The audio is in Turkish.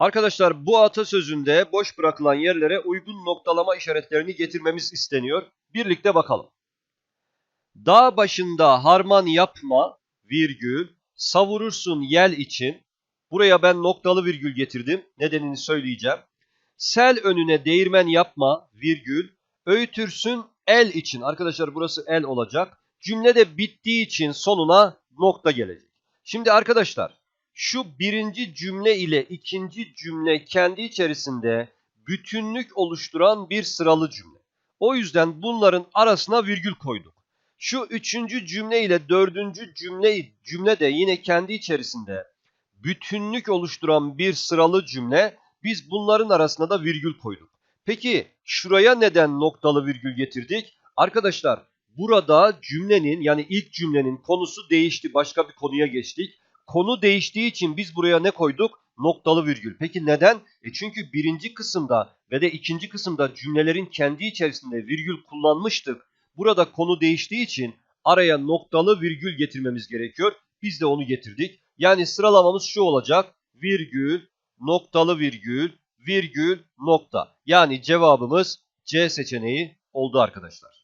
Arkadaşlar bu atasözünde boş bırakılan yerlere uygun noktalama işaretlerini getirmemiz isteniyor. Birlikte bakalım. Dağ başında harman yapma, virgül, savurursun yel için. Buraya ben noktalı virgül getirdim. Nedenini söyleyeceğim. Sel önüne değirmen yapma, virgül, öğütürsün el için. Arkadaşlar burası el olacak. Cümle de bittiği için sonuna nokta gelecek. Şimdi arkadaşlar şu birinci cümle ile ikinci cümle kendi içerisinde bütünlük oluşturan bir sıralı cümle. O yüzden bunların arasına virgül koyduk. Şu üçüncü cümle ile dördüncü cümle, cümle de yine kendi içerisinde bütünlük oluşturan bir sıralı cümle. Biz bunların arasına da virgül koyduk. Peki şuraya neden noktalı virgül getirdik? Arkadaşlar burada cümlenin yani ilk cümlenin konusu değişti. Başka bir konuya geçtik. Konu değiştiği için biz buraya ne koyduk? Noktalı virgül. Peki neden? E çünkü birinci kısımda ve de ikinci kısımda cümlelerin kendi içerisinde virgül kullanmıştık. Burada konu değiştiği için araya noktalı virgül getirmemiz gerekiyor. Biz de onu getirdik. Yani sıralamamız şu olacak. Virgül, noktalı virgül, virgül, nokta. Yani cevabımız C seçeneği oldu arkadaşlar.